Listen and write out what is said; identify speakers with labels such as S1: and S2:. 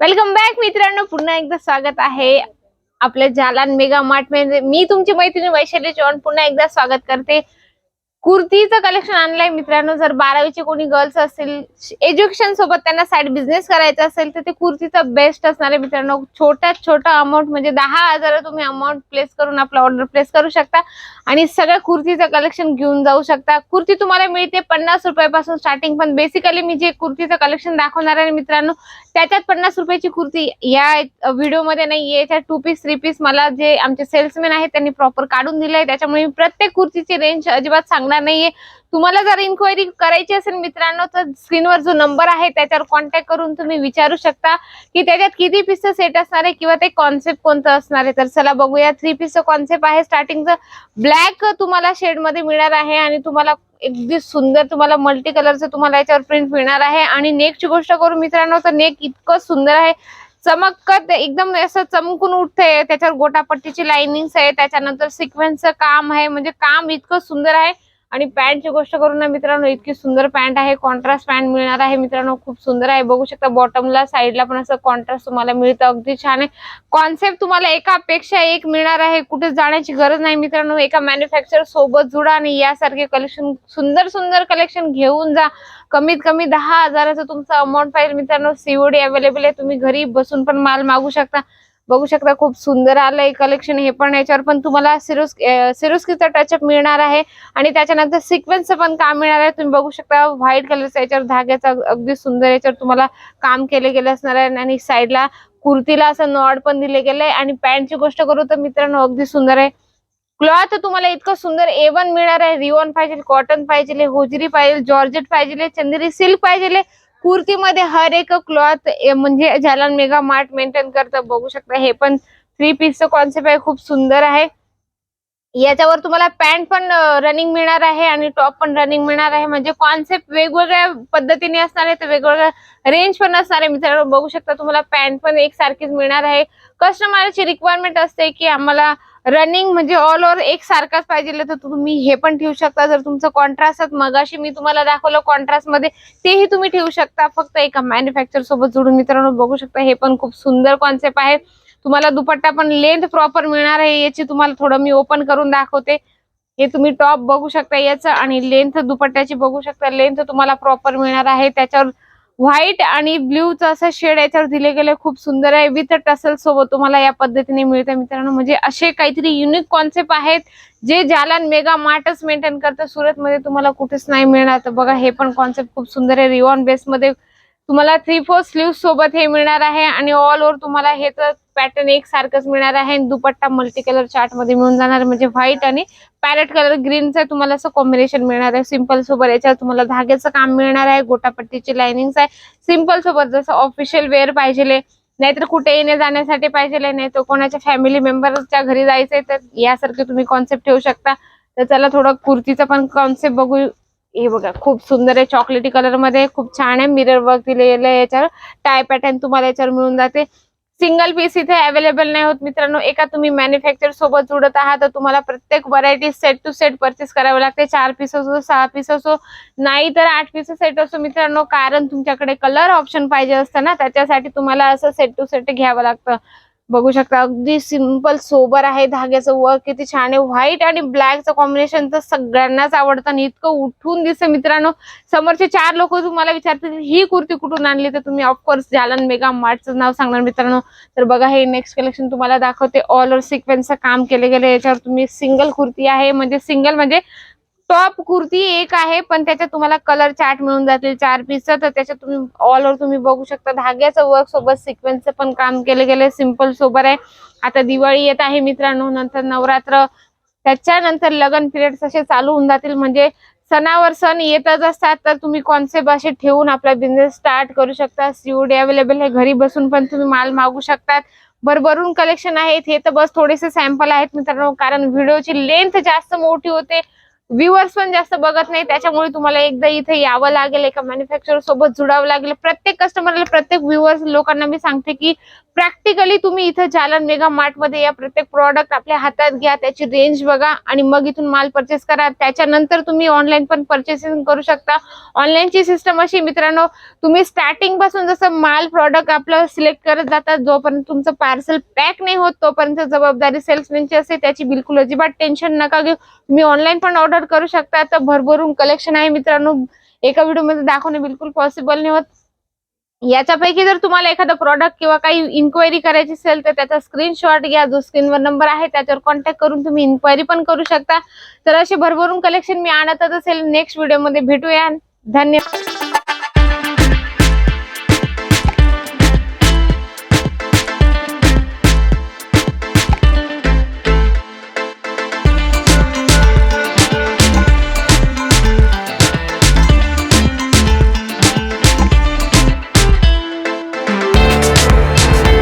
S1: Welcome back मित्रांनो पुन्हा एकदा स्वागत आहे आपल्या जालान मेगा मार्टमध्ये. मी तुमची मैत्रिणी वैशाली चव्हाण पुन्हा एकदा स्वागत करते. कुर्तीचं कलेक्शन आणलंय मित्रांनो. जर बारावीचे कोणी गर्ल्स असतील एज्युकेशन सोबत त्यांना साईड बिझनेस करायचा असेल तर ते कुर्तीचं बेस्ट असणार आहे मित्रांनो. छोट्यात छोटा अमाऊंट म्हणजे दहा हजार तुम्ही अमाऊंट प्लेस करून आपला ऑर्डर प्लेस करू शकता. आणि सगळ्या कुर्तीचं कलेक्शन घेऊन जाऊ शकता. कुर्ती तुम्हाला मिळते पन्नास रुपयापासून स्टार्टिंग पण बेसिकली मी जे कुर्तीचं कलेक्शन दाखवणार आहे मित्रांनो त्याच्यात पन्नास रुपयाची कुर्ती या व्हिडिओमध्ये नाही याच्यात टू पीस थ्री पीस मला जे आमचे सेल्समॅन आहेत त्यांनी प्रॉपर काढून दिलंय. त्याच्यामुळे मी प्रत्येक कुर्तीची रेंज अजिबात लागणार नाहीये. तुम्हाला जर इन्क्वायरी करायची असेल मित्रांनो तर स्क्रीनवर जो नंबर आहे त्याच्यावर कॉन्टॅक्ट करून तुम्ही विचारू शकता की त्याच्यात किती पीसचं सेट असणार आहे किंवा ते कॉन्सेप्ट कोणतं असणार आहे. तर चला बघूया थ्री पीसचं कॉन्सेप्ट आहे. स्टार्टिंगचं ब्लॅक तुम्हाला शेडमध्ये मिळणार आहे आणि तुम्हाला अगदी सुंदर तुम्हाला मल्टी कलरचं तुम्हाला याच्यावर प्रिंट मिळणार आहे. आणि नेकची गोष्ट करू मित्रांनो तर नेक इतकं सुंदर आहे. चमकत एकदम असं चमकून उठतंय त्याच्यावर गोटापट्टीची लाइनिंग आहे त्याच्यानंतर सिक्वेन्सचं काम आहे. म्हणजे काम इतकं सुंदर आहे. आणि पॅन्टची गोष्ट करू ना मित्रांनो इतकी सुंदर पॅन्ट आहे. कॉन्ट्रास्ट पॅन्ट मिळणार आहे मित्रांनो खूप सुंदर आहे. बघू शकता बॉटमला साईडला पण असं कॉन्ट्रास्ट तुम्हाला मिळतं. अगदी छान आहे. कॉन्सेप्ट तुम्हाला एकापेक्षा एक मिळणार आहे. कुठे जाण्याची गरज नाही मित्रांनो. एका मॅन्युफॅक्चर सोबत जुडा आणि यासारखे कलेक्शन सुंदर सुंदर कलेक्शन घेऊन जा. कमीत कमी दहा हजाराचं तुमचं अमाऊंट पाहिजे मित्रांनो सीओडी अवेलेबल आहे. तुम्ही घरी बसून पण माल मागू शकता. बघू शकता खूप सुंदर आलंय कलेक्शन हे पण याच्यावर. पण तुम्हाला सिरुस सिरुस्कीचा टचअप मिळणार आहे आणि त्याच्यानंतर सिक्वेन्सचं पण काम मिळणार आहे. तुम्ही बघू शकता व्हाईट कलरचा याच्यावर धाग्याचा अगदी सुंदर याच्यावर तुम्हाला काम केले गेले असणार आहे. आणि साईडला कुर्तीला असं नॉड पण दिले गेले आणि पॅन्टची गोष्ट करू तर मित्रांनो अगदी सुंदर आहे. क्लॉथ तुम्हाला इतकं सुंदर ए वन मिळणार आहे. रिओन पाहिजे कॉटन पाहिजे होजरी पाहिजे जॉर्जेट पाहिजे चंदेरी सिल्क पाहिजे कुर्तीमध्ये हर एक क्लॉथ म्हणजे ज्याला मेगा मार्ट मेंटेन करतं बघू शकता. हे पण थ्री पीसचं कॉन्सेप्ट आहे खूप सुंदर आहे. याच्यावर तुम्हाला पॅन्ट पण रनिंग मिळणार आहे आणि टॉप पण रनिंग मिळणार आहे. म्हणजे कॉन्सेप्ट वेगवेगळ्या पद्धतीने असणार आहे तर वेगवेगळ्या रेंज पण असणार आहे. मित्रांनो बघू शकता तुम्हाला पॅन्ट पण एक सारखीच मिळणार आहे. कस्टमरची रिक्वायरमेंट असते की आम्हाला रनिंग म्हणजे ऑल ओव्हर एक सारखाच पाहिजे तर तुम्ही हे पण ठेवू शकता. जर तुमचं कॉन्ट्रास्ट मगाशी मी तुम्हाला दाखवलं कॉन्ट्रास्टमध्ये तेही तुम्ही ठेवू शकता. फक्त एका मॅन्युफॅक्चर सोबत जोडून मित्रांनो बघू शकता. हे पण खूप सुंदर कॉन्सेप्ट आहे. तुम्हाला दुपट्टा पण लेंथ प्रॉपर मिळणार आहे. याची तुम्हाला थोडं मी ओपन करून दाखवते. हे तुम्ही टॉप बघू शकता याचं आणि लेंथ दुपट्ट्याची बघू शकता. लेंथ तुम्हाला प्रॉपर मिळणार आहे. त्याच्यावर व्हाईट आणि ब्ल्यूचा असं शेड याच्यावर दिले गेले खूप सुंदर आहे. विथ टसल सोबत तुम्हाला या पद्धतीने मिळतं मित्रांनो. म्हणजे असे काहीतरी युनिक कॉन्सेप्ट आहेत जे जालन मेगा मार्टच मेंटेन करतं. सुरतमध्ये तुम्हाला कुठेच नाही मिळणार. तर बघा हे पण कॉन्सेप्ट खूप सुंदर आहे. रिवॉन बेसमध्ये तुम्हाला थ्री फोर स्लीव सोबत हे मिळणार आहे आणि ऑल ओव्हर तुम्हाला हे तर पॅटर्न एक सारखंच मिळणार आहे आणि दुपट्टा मल्टी कलर चार्टमध्ये मिळून जाणार म्हणजे व्हाईट आणि पॅरेट कलर ग्रीनचं तुम्हाला असं कॉम्बिनेशन मिळणार आहे. सिंपल सोबत याच्यावर तुम्हाला धाग्याचं काम मिळणार आहे. गोटापट्टीची लाइनिंग आहे. सिंपल सोबत जसं ऑफिशियल वेअर पाहिजे नाहीतर कुठे येणे जाण्यासाठी पाहिजे नाही तर कोणाच्या फॅमिली मेंबरच्या घरी जायचंय तर यासारखे तुम्ही कॉन्सेप्ट ठेवू शकता. तर चला थोडं कुर्तीचा पण कॉन्सेप्ट बघू हे बघा खूप सुंदर आहे. चॉकलेटी कलरमध्ये खूप छान आहे. मिरर वर्क दिलेलं आहे याच्यावर. टाय पॅटर्न तुम्हाला याच्यावर मिळून जाते. सिंगल पीस इथे अवेलेबल नाही होत मित्रांनो. एका तुम्ही मॅन्युफॅक्चर सोबत जुडत आहात तर तुम्हाला प्रत्येक variety set to set purchase करावे लागते. चार पीस असो सहा पीस असो नाही तर आठ पीस सेट असो मित्रांनो. कारण तुमच्याकडे कलर ऑप्शन पाहिजे असतं ना त्याच्यासाठी तुम्हाला असं सेट टू सेट घ्यावं लागतं. बघू शकता अगदी सिंपल सोबर आहे धाग्याचं वर्क किती छान आहे. व्हाईट आणि ब्लॅकचं कॉम्बिनेशन तर सगळ्यांनाच आवडतं आणि इतकं उठून दिसतं मित्रांनो. समोरचे चार लोक तुम्हाला विचारतील ही कुर्ती कुठून आणली? तर तुम्ही ऑफकोर्स जालन मेगा मार्टचं नाव सांगणार मित्रांनो. तर बघा हे नेक्स्ट कलेक्शन तुम्हाला दाखवते. ऑल ओव्हर सिक्वेन्सचं काम केले गेले याच्यावर तुम्ही सिंगल कुर्ती आहे. म्हणजे सिंगल म्हणजे टॉप कुर्ती एक आहे पण त्याच्यात तुम्हाला कलर चार्ट मिळून जातील चार पीस तर त्याच्यात तुम्ही ऑल ओव्हर तुम्ही बघू शकता. धाग्याचं वर्क सोबत सिक्वेन्सचं पण काम केले गेले सिंपल सोबर आहे. आता दिवाळी येत आहे मित्रांनो. नंतर नवरात्र. त्याच्यानंतर लग्न पिरियड असे चालू होऊन जातील. म्हणजे सणावर सण येतच असतात. तर तुम्ही कॉन्सेप्ट असे ठेवून आपला बिझनेस स्टार्ट करू शकता. सीओडी अवेलेबल आहे. घरी बसून पण तुम्ही माल मागू शकतात. भरभरून कलेक्शन आहेत. हे तर बस थोडेसे सॅम्पल आहेत मित्रांनो. कारण व्हिडिओची लेंथ जास्त मोठी होते. व्ह्युअर्स पण जास्त बघत नाही. त्याच्यामुळे तुम्हाला एकदा इथे यावं लागेल एका मॅन्युफॅक्चर सोबत जुडावं लागेल. प्रत्येक कस्टमरला प्रत्येक व्ह्युअर्स लोकांना मी सांगते की प्रॅक्टिकली तुम्ही इथं जालन मेगा मार्टमध्ये या प्रत्येक प्रॉडक्ट आपल्या हातात घ्या त्याची रेंज बघा आणि मग इथून माल परचेस करा. त्याच्यानंतर तुम्ही ऑनलाईन पण परचेसिंग करू शकता. ऑनलाईनची सिस्टम अशी मित्रांनो तुम्ही स्टार्टिंगपासून जसं माल प्रॉडक्ट आपलं सिलेक्ट करत जातात जोपर्यंत तुमचं पार्सल पॅक नाही होत तोपर्यंत जबाबदारी सेल्समॅनची असते. त्याची बिलकुल अजिबात टेन्शन नका घेऊ. तुम्ही ऑनलाईन पण ऑर्डर करू शकता. तर भरभरून कलेक्शन आहे मित्रांनो. एका व्हिडिओमध्ये दाखवणे बिलकुल पॉसिबल नाही होत. याच्यापैकी जर तुम्हाला एखादा प्रॉडक्ट किंवा काही इन्क्वायरी करायची असेल तर त्याचा स्क्रीनशॉट घ्या. जो स्क्रीनवर नंबर आहे त्याच्यावर कॉन्टॅक्ट करून तुम्ही इन्क्वायरी पण करू शकता. तर असे भरभरून कलेक्शन मी आणतच असेल. नेक्स्ट व्हिडिओमध्ये भेटूया धन्यवाद.